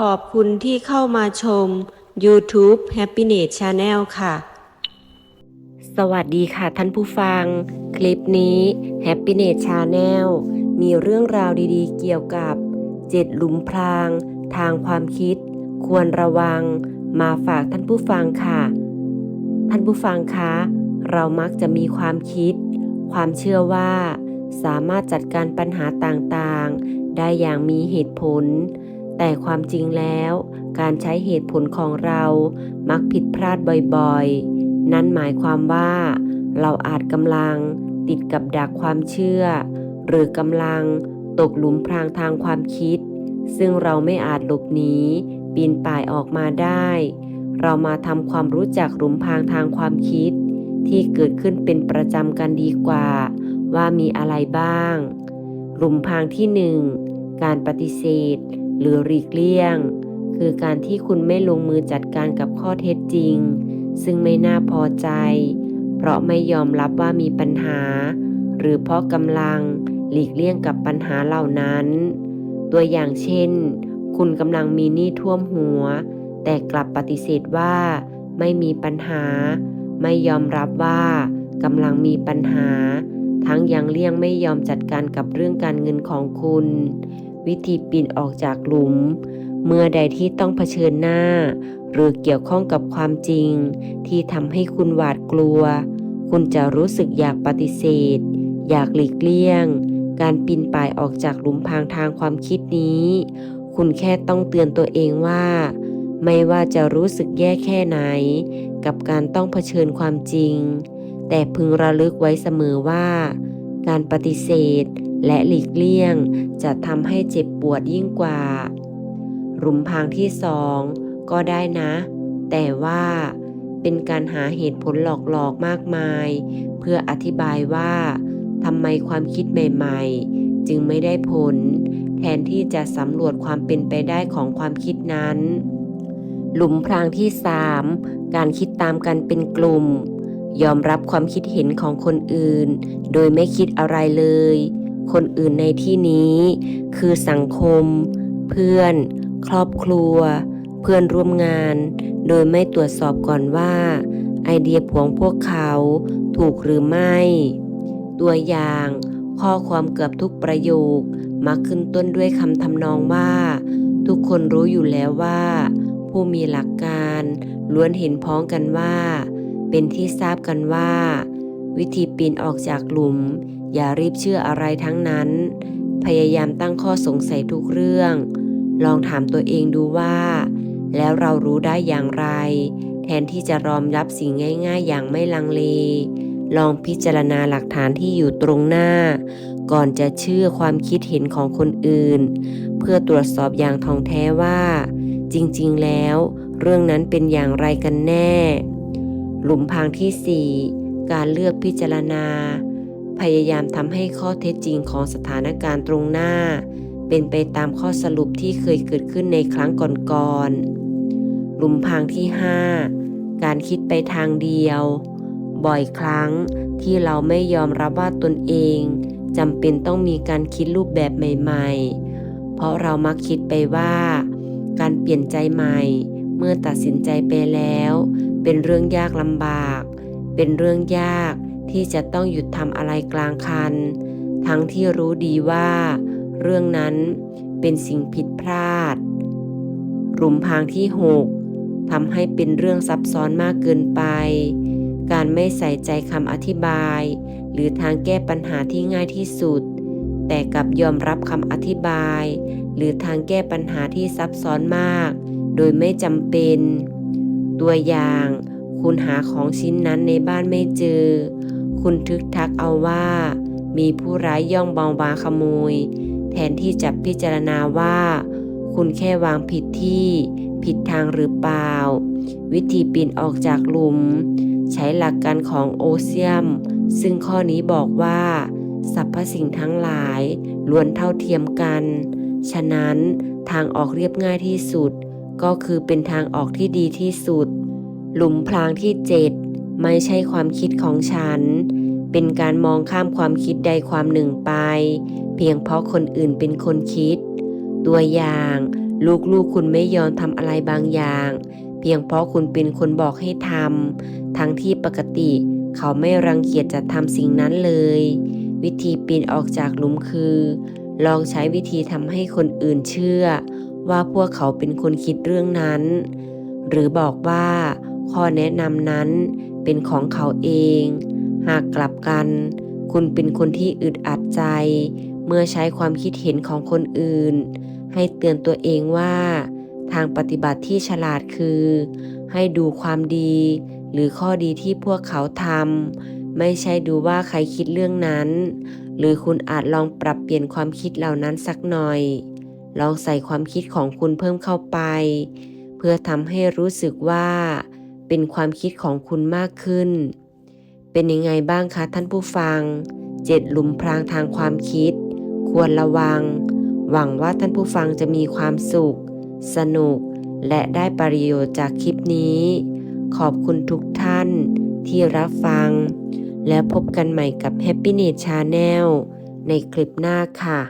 ขอบคุณที่เข้ามาชม YouTube Happiness Channel ค่ะ สวัสดีค่ะท่านผู้ฟัง คลิปนี้ Happiness Channel มีเรื่องราวดีๆ เกี่ยวกับเจ็ดหลุมพราง ทางความคิด ควรระวัง มาฝากท่านผู้ฟังค่ะ ท่านผู้ฟังคะ เรามักจะมีความคิด ความเชื่อว่า สามารถจัดการปัญหาต่างๆ ได้อย่างมีเหตุผล แต่ความจริงแล้ว การใช้เหตุผลของเรามักผิดพลาดบ่อยๆ นั่นหมายความว่า เราอาจกำลังติดกับดักความเชื่อ หรือกำลังตกหลุมพรางทางความคิด ซึ่งเราไม่อาจหลบหนีปีนป่ายออกมาได้ เรามาทำความรู้จักหลุมพรางทางความคิด ที่เกิดขึ้นเป็นประจำกันดีกว่า ว่ามีอะไรบ้าง หลุมพรางที่หนึ่งการปฏิเสธ หรือหลีกเลี่ยง คือการที่คุณไม่ลงมือจัดการกับข้อเท็จจริง ซึ่งไม่น่าพอใจ เพราะไม่ยอมรับว่ามีปัญหา หรือเพราะกำลังหลีกเลี่ยงกับปัญหาเหล่านั้น ตัวอย่างเช่น คุณกำลังมีหนี้ท่วมหัว แต่กลับปฏิเสธว่า ไม่มีปัญหา ไม่ยอมรับว่ากำลังมีปัญหา ทั้งยังเลี่ยงไม่ยอมจัดการกับเรื่องการเงินของคุณ วิธีปีนออกจากหลุม เมื่อใดที่ต้องเผชิญหน้า หรือเกี่ยวข้องกับความจริง ที่ทำให้คุณหวาดกลัว คุณจะรู้สึกอยากปฏิเสธ อยากหลีกเลี่ยง การปีนป่ายออกจากหลุมพรางทางความคิดนี้ คุณแค่ต้องเตือนตัวเองว่า ไม่ว่าจะรู้สึกแย่แค่ไหน กับการต้องเผชิญความจริง แต่พึงระลึกไว้เสมอว่า การปฏิเสธ และหลีกเลี่ยงจะทำให้เจ็บปวดยิ่งกว่า หลุมพรางที่สองก็ได้นะ แต่ว่าเป็นการหาเหตุผลหลอกๆมากมาย เพื่ออธิบายว่าทำไมความคิดใหม่ๆ จึงไม่ได้ผล แทนที่จะสำรวจความเป็นไปได้ของความคิดนั้น หลุมพรางที่สามการคิดตามกันเป็นกลุ่ม ยอมรับความคิดเห็นของคนอื่น โดยไม่คิดอะไรเลย คนอื่นในที่นี้ คือสังคม เพื่อน ครอบครัว เพื่อนร่วมงาน โดยไม่ตรวจสอบก่อนว่า ไอเดียของพวกเขาถูกหรือไม่ ตัวอย่าง ข้อความเกือบทุกประโยคมักขึ้นต้นด้วยคำทำนองว่า ทุกคนรู้อยู่แล้วว่า ผู้มีหลักการล้วนเห็นพ้องกันว่า เป็นที่ทราบกันว่า วิธีปีนออกจากหลุม อย่ารีบเชื่ออะไรทั้งนั้น พยายามตั้งข้อสงสัยทุกเรื่อง ลองถามตัวเองดูว่า แล้วเรารู้ได้อย่างไร แทนที่จะรอมรับสิ่งง่าย ๆ อย่างไม่ลังเล ลองพิจารณาหลักฐานที่อยู่ตรงหน้า ก่อนจะเชื่อความคิดเห็นของคนอื่น เพื่อตรวจสอบอย่างท่องแท้ว่า จริงๆ แล้ว เรื่องนั้นเป็นอย่างไรกันแน่ หลุมพรางที่ 4 การเลือกพิจารณา พยายามทำให้ข้อเท็จจริงของสถานการณ์ตรงหน้า เป็นไปตามข้อสรุปที่เคยเกิดขึ้นในครั้งก่อนๆหลุมพรางที่ 5 การคิดไปทางเดียว บ่อยครั้งที่เราไม่ยอมรับว่าตนเองจำเป็นต้องมีการคิดรูปแบบใหม่ ๆ เพราะเรามักคิดไปว่า การเปลี่ยนใจใหม่ เมื่อตัดสินใจไปแล้ว เป็นเรื่องยากลำบาก เป็นเรื่องยากที่จะต้องหยุดทำอะไรกลางคัน ทั้งที่รู้ดีว่า เรื่องนั้นเป็นสิ่งผิดพลาดหลุมพางที่ 6ทำให้เป็นเรื่องซับซ้อนมากเกินไป การไม่ใส่ใจคำอธิบาย หรือทางแก้ปัญหาที่ง่ายที่สุด แต่กลับยอมรับคำอธิบาย หรือทางแก้ปัญหาที่ซับซ้อนมาก โดยไม่จำเป็น ตัวอย่าง คุณหาของชิ้นนั้นในบ้านไม่เจอ คุณทึกทักเอาว่า มีผู้ร้ายย่องบองวาขโมย แทนที่จะพิจารณาว่า คุณแค่วางผิดที่ ผิดทางหรือเปล่า วิธีปีนออกจากหลุม ใช้หลักการของโอเซียม ซึ่งข้อนี้บอกว่าสรรพสิ่งทั้งหลายล้วนเท่าเทียมกัน ฉะนั้นทางออกเรียบง่ายที่สุด ก็คือเป็นทางออกที่ดีที่สุด หลุมพรางที่เจ็ดไม่ใช่ความคิดของฉัน เป็นการมองข้ามความคิดใดความหนึ่งไป เพียงเพราะคนอื่นเป็นคนคิด ตัวอย่าง ลูกๆคุณไม่ยอมทำอะไรบางอย่าง เพียงเพราะคุณเป็นคนบอกให้ทำทั้งที่ปกติเขาไม่รังเกียจจะทำสิ่งนั้นเลย วิธีปีนออกจากหลุมคือ ลองใช้วิธีทำให้คนอื่นเชื่อ ว่าพวกเขาเป็นคนคิดเรื่องนั้น หรือบอกว่า ข้อแนะนำนั้นเป็นของเขาเอง หากกลับกัน คุณเป็นคนที่อึดอัดใจ เมื่อใช้ความคิดเห็นของคนอื่น ให้เตือนตัวเองว่า ทางปฏิบัติที่ฉลาดคือ ให้ดูความดี หรือข้อดีที่พวกเขาทำไม่ใช่ดูว่าใครคิดเรื่องนั้น หรือคุณอาจลองปรับเปลี่ยนความคิดเหล่านั้นสักหน่อย ลองใส่ความคิดของคุณเพิ่มเข้าไป เพื่อทำให้รู้สึกว่า เป็นความคิดของคุณมากขึ้น เป็นยังไงบ้างคะท่านผู้ฟังเจ็ดหลุมพรางทางความคิด ควรระวัง หวังว่าท่านผู้ฟังจะมีความสุข สนุก และได้ประโยชน์จากคลิปนี้ ขอบคุณทุกท่านที่รับฟัง แล้วพบกันใหม่กับ Happy n e t Channel ในคลิปหน้าค่ะ